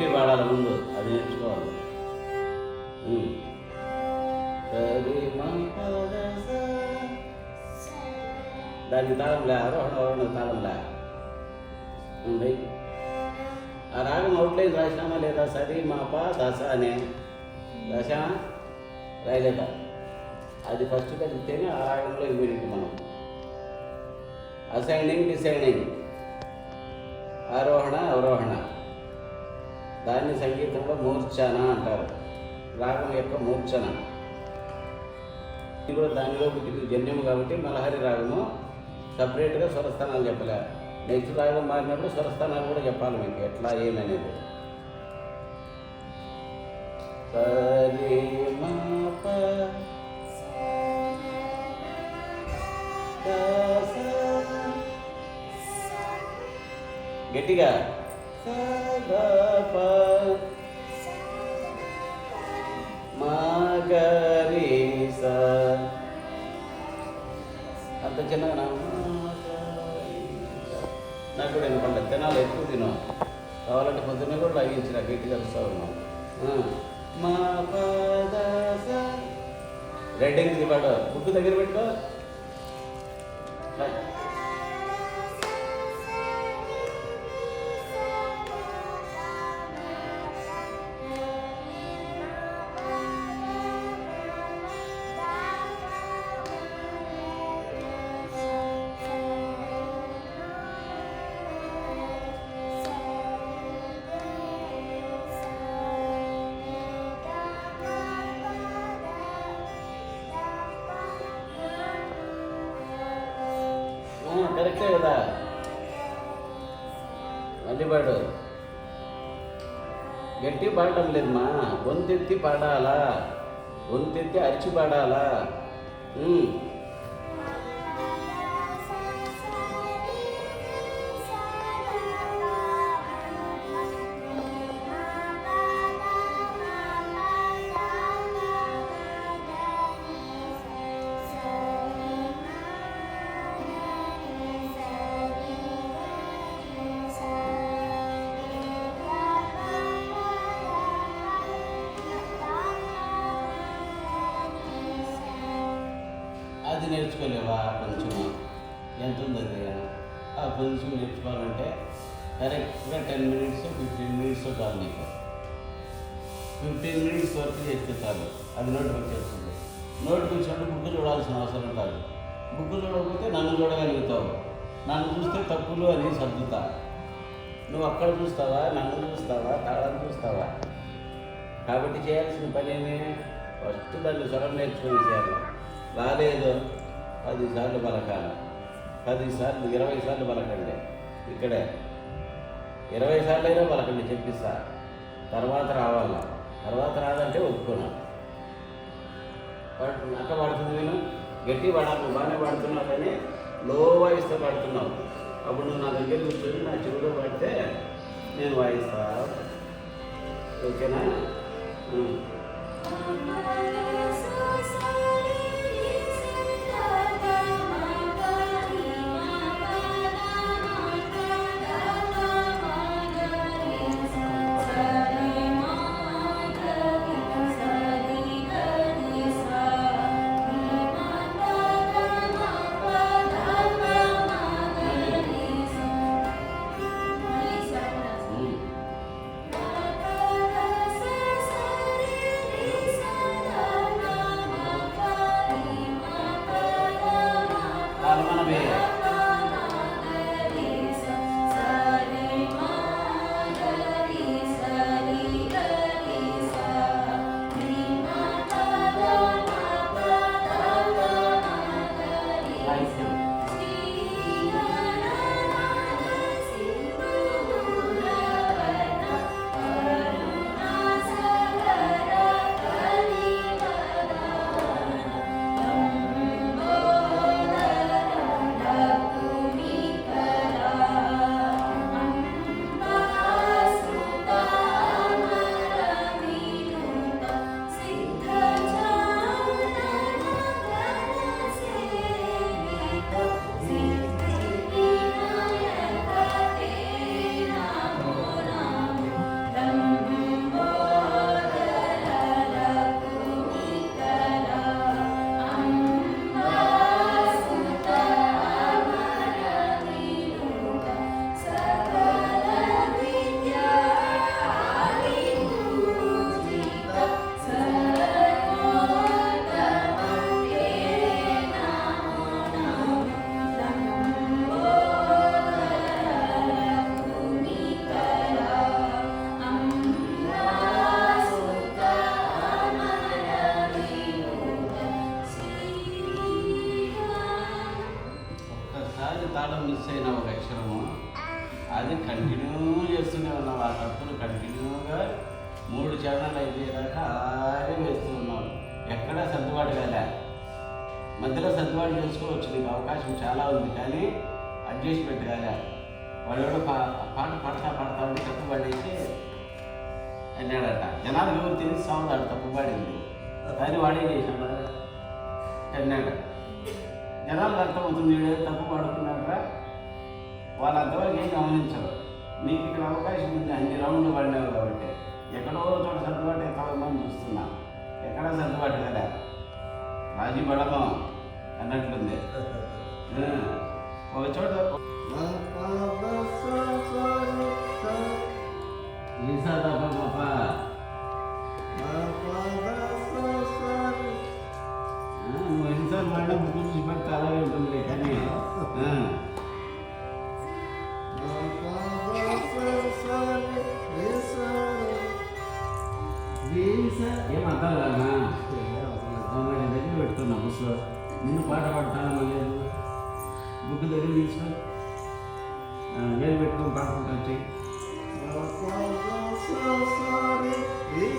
చెప్పి పాడాలి ముందు అది నేర్చుకోవాలి. దానికి సరి లే తాళంలే ఆరోహణ అవరోహణ తాళంలే ఉంది ఆ రాగం అవుట్లైన్ రాసినామా లేదా? సరి మా పా దశ అనే. దశ రాయలేదా? అది ఫస్ట్ కలిగితేనే ఆ రాగంలో ఇమీడియట్ మనం. అసైనింగ్ డిసైనింగ్ ఆరోహణ అవరోహణ దాన్ని సంగీతంలో మూర్ఛన అంటారు. రాగం యొక్క మూర్ఛన. ఇది కూడా దానిలో పుట్టింది జన్యము కాబట్టి మలహరి రాగము సపరేట్గా స్వరస్థానాలు చెప్పలే. నెక్స్ట్ రాగం మారినప్పుడు స్వరస్థానాలు కూడా చెప్పాలి మీకు ఎట్లా ఏమనేది. సరి. గట్టిగా. అంత చిన్నగా నాకు కూడా ఎందుకంటే తినాలి ఎక్కువ తిను. కావాలంటే పొద్దున్నే కూడా లాగించిన గట్టిగా వస్తా ఉన్నాం మా పద స రెడ్డింగ్ పాట పాడు. బుక్ దగ్గర పెట్టుకో. కరెక్టే కదా మళ్ళీ పాడు గట్టి పాడటం లేదమ్మా గొంతెత్తి పాడాలా గొంతెత్తి అరిచి పాడాలా నేర్చుకోలేవా కొంచెం ఎంత ఉంది అది? ఆ కొంచెం నేర్చుకోవాలంటే కరెక్ట్గా టెన్ మినిట్స్ ఫిఫ్టీన్ మినిట్స్ చాలు నీకు. ఫిఫ్టీన్ మినిట్స్ వరకు చేస్తే చాలు. అది నోట్బుక్ వచ్చేస్తుంది నోటికి వచ్చినప్పుడు బుక్ చూడాల్సిన అవసరం కాదు. బుక్ చూడకపోతే నన్ను చూడగలుగుతావు. నన్ను చూస్తే తప్పులు అని సర్దుతా. నువ్వు అక్కడ చూస్తావా నన్ను చూస్తావా తాళం చూస్తావా? కాబట్టి చేయాల్సిన పని ఫస్ట్ దాన్ని స్వరం నేర్చుకుని చేయాలి. రాలేదు పదిసార్లు పలకాలి. పదిసార్లు ఇరవై సార్లు పలకండి. ఇక్కడే ఇరవై సార్లు అయినా పలకండి చెప్పిస్తా. తర్వాత రావాలా? తర్వాత రాదంటే ఒప్పుకున్నాను అక్క పాడుతుంది నేను గట్టి పడాలి బాగానే పాడుతున్నావు కానీ లో వాయిస్తో పాడుతున్నావు అప్పుడు నువ్వు నా దగ్గర కూర్చొని నా చెవిలో పడితే నేను వాయిస్తా. ఓకేనా? అది కంటిన్యూ చేస్తూనే ఉన్నాం. ఆ తప్పులు కంటిన్యూగా మూడు చరణాలు అయిపోయేదాకా అలాగే వేస్తూ ఉన్నాం. ఎక్కడా సర్దుబాటు కాలే. మధ్యలో సర్దుబాటు చేసుకోవచ్చు నీకు అవకాశం చాలా ఉంది. కానీ అడ్జస్ట్మెంట్ కాలే. వాడు ఎవడో పా పాట పాడతా పాడతా ఉంటే తప్పు పాడేసి అన్నాడట. జనాలు ఎవరు తెలిసి సాగుతాడు తప్పు పాడింది. కానీ వాడే చేశాడు? అన్నాడు. జనాలకు అర్థమవుతుంది తప్పు పాడుకున్నాడరా వాళ్ళు అంతవరకు ఏం గమనించరు. నీకు ఇక్కడ అవకాశం ఉంది అన్ని రౌండ్లు పడినావు కాబట్టి. ఎక్కడో చోట సర్దుబాటు అవుతామని చూస్తున్నా. ఎక్కడ సర్దుబాటు కదా? రాజీ పడము అన్నట్లుంది. ఒక చోట ఈసా తప్ప పెట్టుకున్నా నిన్ను పాట పాడతానో లేదు బుక్ దగ్గర తీసుకో ఆ, వేలు పెట్టుకొని పాడుకుంటా వచ్చి ఏం